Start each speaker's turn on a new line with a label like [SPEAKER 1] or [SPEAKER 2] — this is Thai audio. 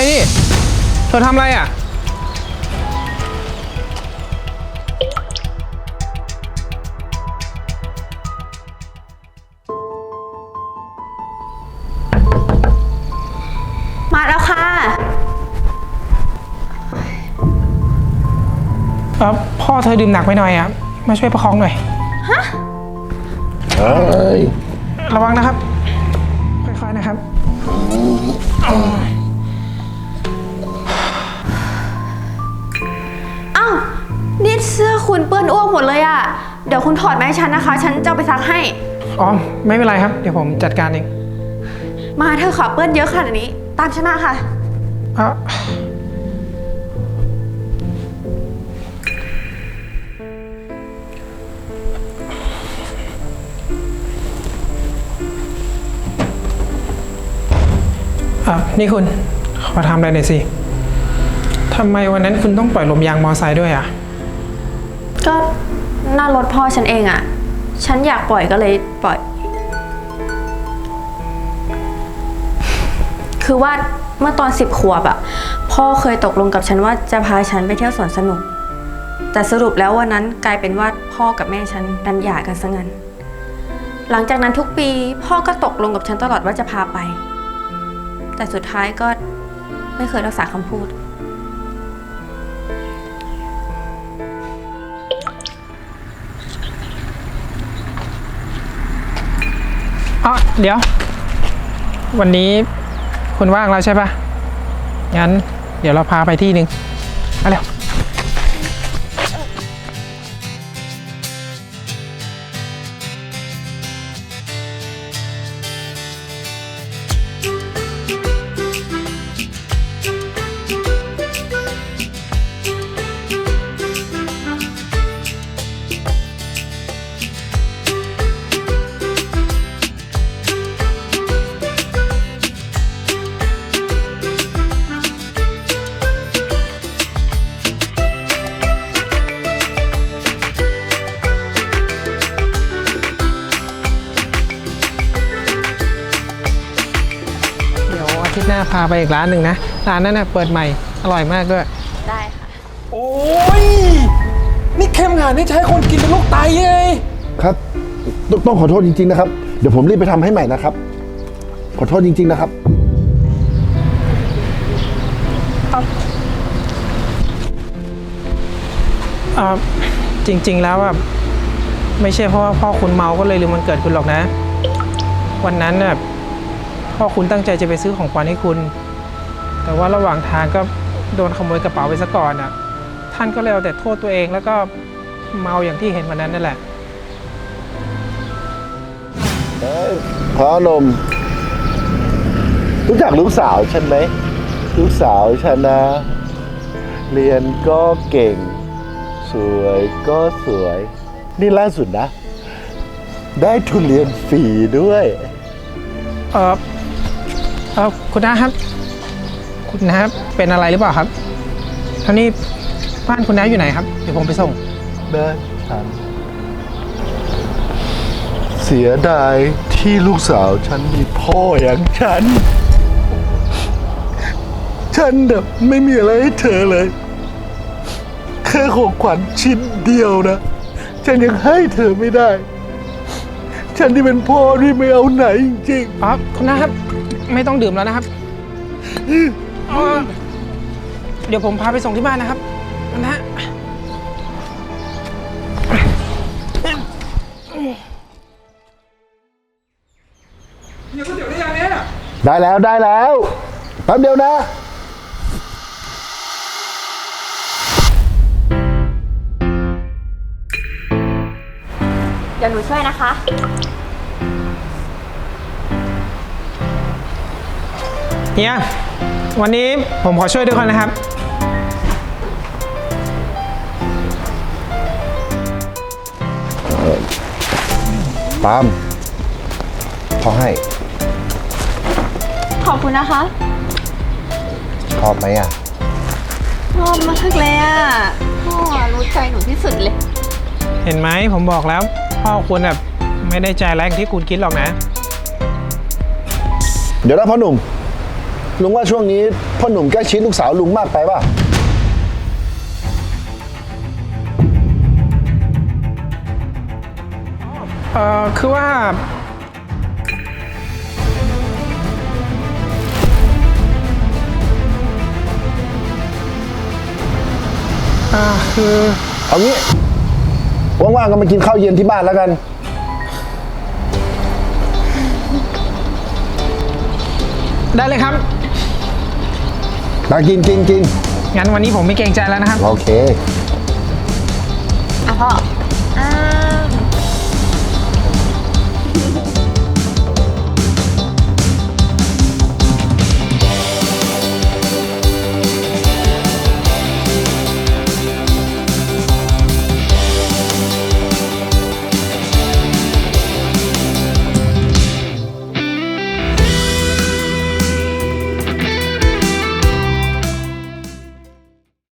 [SPEAKER 1] ฮ้ยนี่เธอทำอะไรอะ
[SPEAKER 2] มาแล้วค่ะ
[SPEAKER 1] เออพ่อเธอดื่มหนักไปหน่อยอะ มาช่วยประคองหน่อย
[SPEAKER 3] เอ้ย
[SPEAKER 1] ระวังนะครับ ค่อยๆนะครับ
[SPEAKER 2] อ้ คุณเปื้อนอ้วกหมดเลยอะเดี๋ยวคุณถอดมาให้ฉันนะคะ ฉันจะเอาไปซักให้
[SPEAKER 1] อ๋อ ไม่เป็นไรครับ เดี๋ยวผมจัดการเอง
[SPEAKER 2] มาเธอะค่ะเปื้อนเยอะขนาดนี้ ตามฉันมาค่ะ
[SPEAKER 1] เอ่ออะนี่คุณ ขอทำอะไรหน่อยสิทำไมวันนั้นคุณต้องปล่อยลมยางมอไซค์ด้วยอะ
[SPEAKER 2] ก็หน้ารถพ่อฉันเองอะฉันอยากปล่อยก็เลยปล่อย คือว่าเมื่อตอนสิบขวบอะพ่อเคยตกลงกับฉันว่าจะพาฉันไปเที่ยวสวนสนุก แต่สรุปแล้ววันนั้นกลายเป็นว่าพ่อกับแม่ฉันดันหย่ากันซะงั้น หลังจากนั้นทุกปี พ่อก็ตกลงกับฉันตลอดว่าจะพาไป แต่สุดท้ายก็ไม่เคยรักษาคำพูด
[SPEAKER 1] อ๋อเดี๋ยว วันนี้คุณว่างแล้วใช่ปะงั้น เดี๋ยวเราพาไปที่หนึ่งมาเร็ว ทิตย์หน้าพาไปอีกร้านหนึ่งนะ ร้านนั้นน่ะเปิดใหม่ อร่อยมากด้วย
[SPEAKER 2] ได้ค่ะ
[SPEAKER 1] โอ้ย นี่เข้มขนาดนี้จะให้คนกินเป็นลูกไตไง
[SPEAKER 3] ครับตต้องขอโทษจริงๆนะครับ เดี๋ยวผมรีบไปทำให้ใหม่นะครับ ขอโทษจริง ๆนะครับ
[SPEAKER 1] เอ่อจริง ๆ แล้วอะไม่ใช่เพราะว่าพ่อคุณเมาก็เลยลืมวันเกิดคุณหรอกนะ วันนั้นน่ะ พ่อคุณตั้งใจจะไปซื้อของขวัญให้คุณ แต่ว่าระหว่างทางก็โดนขโมยกระเป๋าไปซะก่อนอะ ท่านก็เลยเอาแต่โทษตัวเองแล้วก็เมาอย่างที่เห็นวันนั้นนั่นแหละ
[SPEAKER 3] พระนม รู้จักลูกสาวฉันไหมลูกสาวฉันนะ เรียนก็เก่ง สวยก็สวย นี่ล่าสุดนะ ได้ทุนเรียนฟรีด้วย
[SPEAKER 1] เออเออคุณน้าครับ คุณน้าเป็นอะไรหรือเปล่าครับท่านี่บ้านคุณน้าอยู่ไหนครับ เดี๋ยวผมไปส่ง
[SPEAKER 3] บ้านฉัน เสียดายที่ลูกสาวฉันมีพ่ออย่างฉัน ฉันแบบไม่มีอะไรให้เธอเลย แค่ของขวัญชิ้นเดียวนะ ฉันยังให้เธอไม่ได้ ฉันที่เป็นพ่อที่ไม่เอาไหนจริง
[SPEAKER 1] อ๋อคุณน้าครับ ไม่ต้องดื่มแล้วนะครับเอ่อเดี๋ยวผมพาไปส่งที่บ้านนะครับคุณน้า
[SPEAKER 3] ๆได้แล้วได้แล้วแป๊บเดียวนะ
[SPEAKER 2] เดี๋ยวหนูช่วยนะคะ
[SPEAKER 1] เฮียวันนี้ผมขอช่วยด้วยคนนะครับ
[SPEAKER 3] ปาล์มพอให้
[SPEAKER 2] ขอบคุณนะคะ
[SPEAKER 3] ชอบไหมอะ
[SPEAKER 2] ชอบมากเลยอะพ่อรู้ใจหนูที่สุดเลย
[SPEAKER 1] เห็นไหมผมบอกแล้ว พ่อคุณแบบไม่ได้ใจแรงที่คุณคิดหรอกนะ
[SPEAKER 3] เดี๋ยวนะพ่อหนุ่ม ลุงว่าช่วงนี้พ่อหนุ่มใกล้ชิดลูกสาวลุงมากไปป่ะ
[SPEAKER 1] เอ่อคือว่า อ่าคือ
[SPEAKER 3] เอางี้ว่างๆก็มากินข้าวเย็นที่บ้านแล้วกัน
[SPEAKER 1] ได้เลยครับ
[SPEAKER 3] มากินกินกิน
[SPEAKER 1] งั้นวันนี้ผมไม่เกรงใจแล้วนะครับ
[SPEAKER 3] โอเค
[SPEAKER 2] อะพ่ออ่า